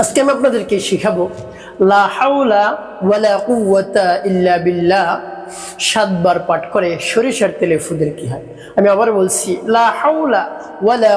আজকে আমি আপনাদেরকে শিখাবো সাতবার পাঠ করে সরিষার তেলে ফুদের কি হয়। আমি আবার বলছি ওয়ালা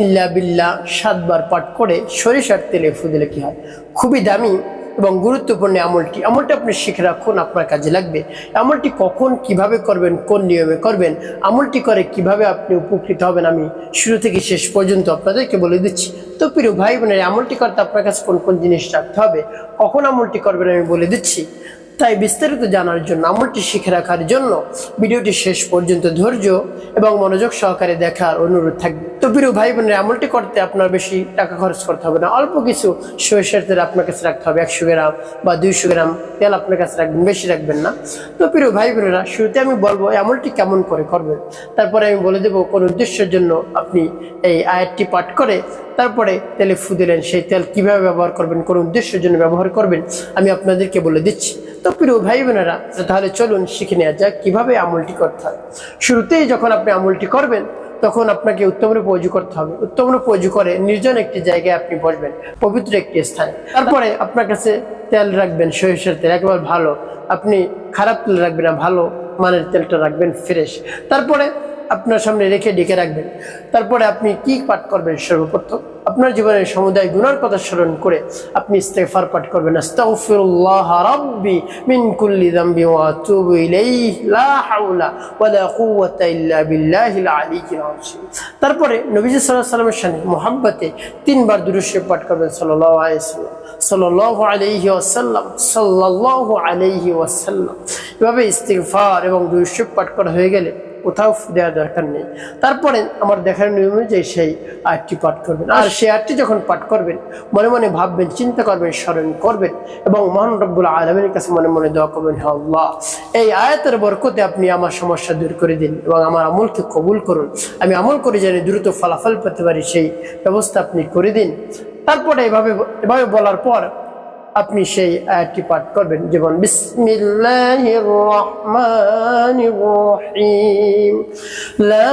ইল্লা বিল্লাহ। সাতবার পাঠ করে সরিষার তেলে ফুদের কি হয়। খুবই দামি এবং গুরুত্বপূর্ণ আমলটি। আমলটি আপনি শিখে রাখুন, আপনার কাজে লাগবে। আমলটি কখন, কীভাবে করবেন, কোন নিয়মে করবেন, আমলটি করে কীভাবে আপনি উপকৃত হবেন আমি শুরু থেকে শেষ পর্যন্ত আপনাদেরকে বলে দিচ্ছি। তো প্রিয় ভাই বোনের আমলটি করতে আপনার কাছে কোন কোন জিনিস রাখতে হবে, কখন আমলটি করবেন আমি বলে দিচ্ছি। তাই বিস্তারিত জানার জন্য আমলটি শিখে রাখার জন্য ভিডিওটি শেষ পর্যন্ত ধৈর্য এবং মনোযোগ সহকারে দেখার অনুরোধ থাকবে। তো প্রিয় ভাই বোনের আমলটি করতে আপনার বেশি টাকা খরচ করতে হবে না। অল্প কিছু সরিষার তেল আপনার কাছে রাখতে হবে, একশো গ্রাম বা দুইশো গ্রাম তেল আপনার কাছে রাখবেন, বেশি রাখবেন না। তো প্রিয় ভাই বোনেরা শুরুতে আমি বলব আমলটি কেমন করে করবেন। তারপরে আমি বলে দেবো কোন উদ্দেশ্যের জন্য আপনি এই আয়াতটি পাঠ করে তারপরে তেলে ফু দিলেন, সেই তেল কীভাবে ব্যবহার করবেন, কোন উদ্দেশ্যের জন্য ব্যবহার করবেন, আমি আপনাদেরকে বলে দিচ্ছি। তো প্রিয় ভাই বোনেরা তাহলে চলুন শিখে নেওয়া যাক কীভাবে আমলটি করতে হয়। শুরুতেই যখন আপনি আমলটি করবেন, তখন আপনাকে উত্তম রূপে অজু করতে হবে। উত্তম রূপে অজু করে নির্জন একটি জায়গায় আপনি বসবেন, পবিত্র একটি স্থানে। তারপরে আপনার কাছে তেল রাখবেন, সরিষার তেল, একেবারে ভালো। আপনি খারাপ তেল রাখবেন না, ভালো মানের তেলটা রাখবেন, ফ্রেশ। তারপরে আপনার সামনে রেখে ডেকে রাখবেন। তারপরে আপনি কি পাঠ করবেন সর্বপ্রথম? আপনার জীবনের সমুদায় গুনার কথা স্মরণ করে আপনি ইস্তেফার পাঠ করবেন। তারপরে নবী সাল্লাল্লাহু আলাইহি মুহাব্বতে তিনবার দুরূদ পাঠ করবেন সাল্লাল্লাহু আলাইহি ওয়াসাল্লাম। সাল্লাল্লাহু আলাইহি আলাইহি এভাবে ইস্তেগফার এবং দুরূদ পাঠ করা হয়ে গেলে কোথাও দেওয়ার দরকার নেই। তারপরে আমার দেখার নিয়ম অনুযায়ী সেই আটটি পাঠ করবেন। আর সেই আটটি যখন পাঠ করবেন, মনে মনে ভাববেন, চিন্তা করবেন, স্মরণ করবেন এবং মহান রব্বুল আলমের কাছে মনে মনে দোয়া করবেন আল্লাহ, এই আয়াতের বরকতে আপনি আমার সমস্যা দূর করে দিন এবং আমার আমলকে কবুল করুন। আমি আমল করে জানি দ্রুত ফলাফল পেতে পারি, সেই ব্যবস্থা আপনি করে দিন। তারপরে এভাবে এভাবে বলার পর আপনি সেই আয়াতটি পাঠ করবেন। যেমন, বিসমিল্লাহির রহমানির রহিম। লা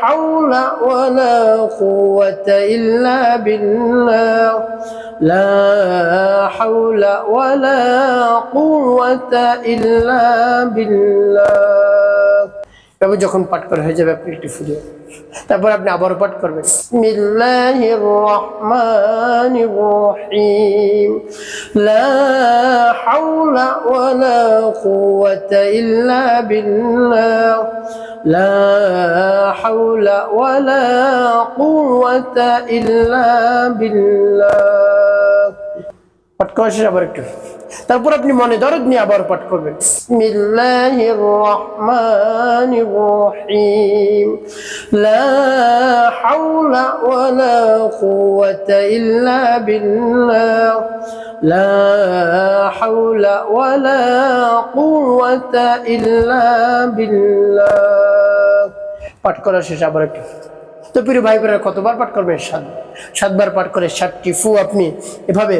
হাওলা ওয়ালা কুওয়াতা ইল্লা বিল্লাহ। লা হাওলা ওয়ালা কুওয়াতা ইল্লা বিল্লাহ। এভাবে যখন পাঠ করা হয়ে যাবে, আপনি একটু ফুলে তারপর আপনি আবারও পাঠ করবেন। পাঠ করা শেষ, আবার একটু। তারপর আপনি মনে দরদ নিয়ে আবার পাঠ করবেন। বিল্লাহ। লা হাওলা ওয়ালা ইল্লা বিল্লাহ। পাঠ করা শেষ আবার একটু। তো প্রিয় ভাই বোনেরা, কতবার পাঠ করবেন? সাত সাতবার পাঠ করে সাতটি ফু আপনি এভাবে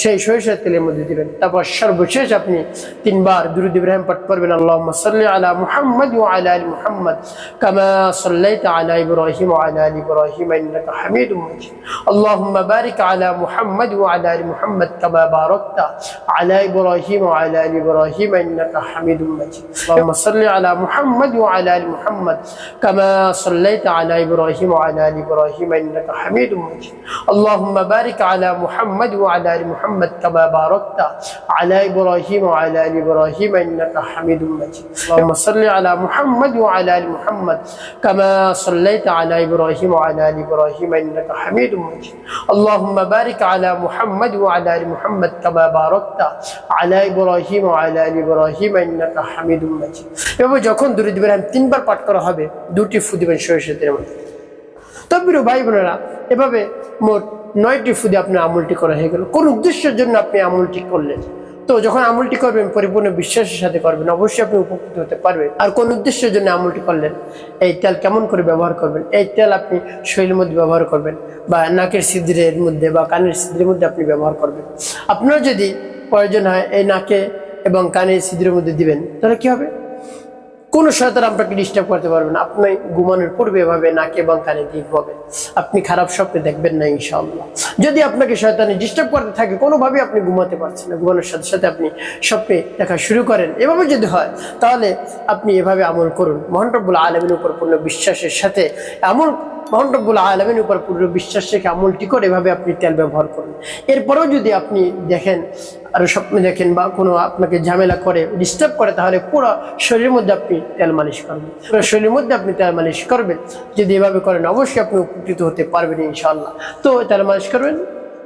সেই সরিষার তেলের মধ্যে দিবেন তারপর সর্বশেষ আপনি তিনবার দুরুদ ইব্রাহিম পাঠ করবেন আল্লাহ সাল্লি আলা মুহাম্মদ ও আলা আল মুহাম্মদ কামা সাল্লাইত আলা ইব্রাহিম ও আলা আল ইব্রাহিম ইন্নাকা হামিদুম মাজিদ আল্লাহুম্মা বারিক আলা মুহাম্মদ ও আলা আল মুহাম্মদ কামা বারাকতা আলা ইব্রাহিম ও আলা আল ইব্রাহিম ইন্নাকা হামিদুম মাজিদ আল্লাহুম্মা সাল্লি আলা মুহাম্মদ ও আলা আল মুহাম্মদ কামা সাল্লাইত আলা ইব্রাহিম ও আলা আল ইব্রাহিম ইন্নাকা হামিদুম মাজিদ আল্লাহুম্মা বারিক আলা মুহাম্মদ ও আলা আল মুহাম্মদ محمد كما باركت على ابراهيم وعلى ال ابراهيم انك حميد مجيد اللهم صل على محمد وعلى ال محمد كما صليت على ابراهيم وعلى ال ابراهيم انك حميد مجيد اللهم بارك على محمد وعلى ال محمد كما باركت على ابراهيم وعلى ال ابراهيم انك حميد مجيد এভাবে যখন দুরুদ ইব্রাহিম তিনবার পাঠ করা হবে দুটি ফু দিবেন সরিষাতের মধ্যে তবে ভাই বোনেরা এভাবে মোট নয়টি ফুদে আপনার আমলটি করা হয়ে গেল। কোন উদ্দেশ্যের জন্য আপনি আমলটি করলেন? তো যখন আমলটি করবেন, পরিপূর্ণ বিশ্বাসের সাথে করবেন, অবশ্যই আপনি উপকৃত হতে পারবেন। আর কোন উদ্দেশ্যের জন্য আমলটি করলেন? এই তেল কেমন করে ব্যবহার করবেন? এই তেল আপনি শরীরের মধ্যে ব্যবহার করবেন বা নাকের ছিদ্রের মধ্যে বা কানের ছিদ্রের মধ্যে আপনি ব্যবহার করবেন। আপনার যদি প্রয়োজন হয়, এই নাকে এবং কানের ছিদ্রের মধ্যে দিবেন, তাহলে কি হবে? কোনো শয়তান আপনাকে ডিস্টার্ব করতে পারবে না। আপনি ঘুমানোর পূর্বে এভাবে নাকে এবং কানে দিয়ে ঘুমাবে আপনি খারাপ স্বপ্নে দেখবেন না, ইনশাআল্লাহ। যদি আপনাকে শয়তানে ডিস্টার্ব করতে থাকে কোনোভাবে আপনি ঘুমাতে পারছেন না। ঘুমানোর সাথে সাথে আপনি স্বপ্নে দেখা শুরু করেন। এভাবে যদি হয়, তাহলে আপনি এভাবে আমল করুন। মহানরবুল আলমের উপর পূর্ণ বিশ্বাসের সাথে আমল মহানরবুল আলমের উপর পূর্ণ বিশ্বাস রেখে আমলটি করে এভাবে আপনি তেল ব্যবহার করুন। এরপরেও যদি আপনি দেখেন, আর স্বপ্নে দেখেন বা কোনো আপনাকে ঝামেলা করে ডিস্টার্ব করে, তাহলে পুরো শরীরের মধ্যে আপনি তেল মালিশ করবেন। পুরো শরীরের মধ্যে আপনি তেল মালিশ করবেন। যদি এভাবে করেন, অবশ্যই আপনি উপকৃত হতে পারবেন ইনশাল্লাহ তো তেল মালিশ করবেন,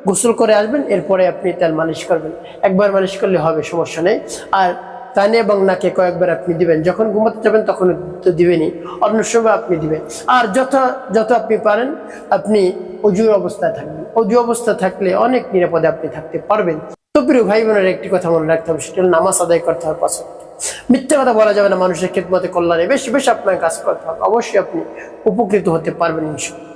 গোসল করে আসবেন, এরপরে আপনি তেল মালিশ করবেন। একবার মালিশ করলে হবে, সমস্যা নেই। আর কানে এবং নাকে কয়েকবার আপনি দিবেন। যখন ঘুমাতে যাবেন তখন তো দিবেনই। অন্য সময় আপনি দিবেন। আর যত যত আপনি পারেন, আপনি অজুর অবস্থায় থাকবেন। অজু অবস্থা থাকলে অনেক নিরাপদে আপনি থাকতে পারবেন। তো প্রিয় ভাই বোনের একটি কথা মনে রাখতে হবে সেটা নামাজ আদায় করতে হবে পাশে মিথ্যা কথা বলা যাবে না, মানুষের খেদমতে কল্যাণে। বেশি বেশি আপনার কাজ করতে হবে। অবশ্যই আপনি উপকৃত হতে পারবেন ইনশাল্লাহ